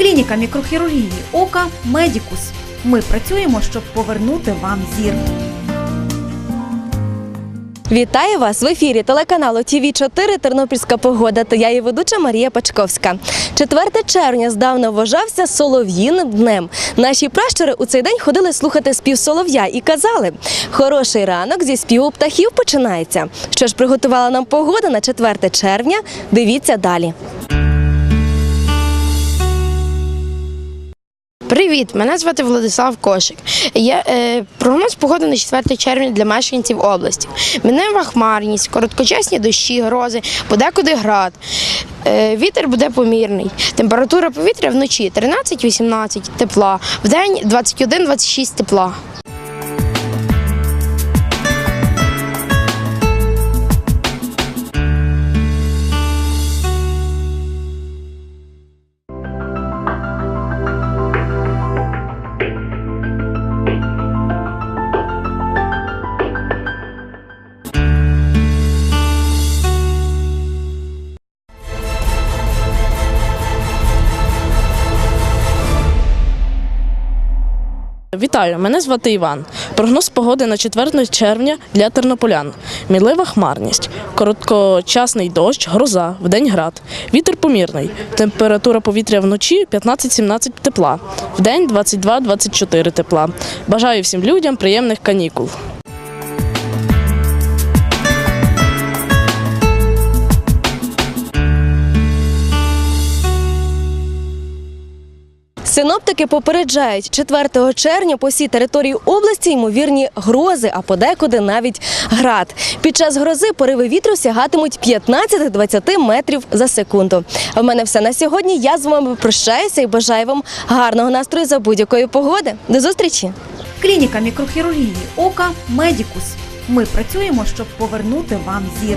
Клініка мікрохірургії ока Медікус. Ми працюємо, щоб повернути вам зір. Вітаю вас в ефірі телеканалу ТВ 4 Тернопільська погода та я її ведуча Марія Пачковська. 4 червня здавна вважався солов'їним днем. Наші пращури у цей день ходили слухати спів солов'я і казали: хороший ранок зі співу птахів починається. Що ж приготувала нам погода на 4 червня? Дивіться далі. Привіт, мене звати Владислав Кошик. Я, е, прогноз погоди на 4 червня для мешканців області. Мінлива хмарність, короткочасні дощі, грози, подекуди град. Е, вітер буде помірний. Температура повітря вночі 13-18 тепла, вдень 21-26 тепла. Вітаю, мене звати Іван. Прогноз погоди на 4 червня для тернополян. Мілива хмарність, короткочасний дощ, гроза, вдень град. Вітер помірний. Температура повітря вночі 15-17 тепла, вдень 22-24 тепла. Бажаю всім людям приємних канікул. Синоптики попереджають, 4 червня по всій території області ймовірні грози, а подекуди навіть град. Під час грози пориви вітру сягатимуть 15-20 метрів за секунду. В мене все на сьогодні. Я з вами прощаюся і бажаю вам гарного настрою за будь-якої погоди. До зустрічі! Клініка мікрохірургії ока Медікус. Ми працюємо, щоб повернути вам зір.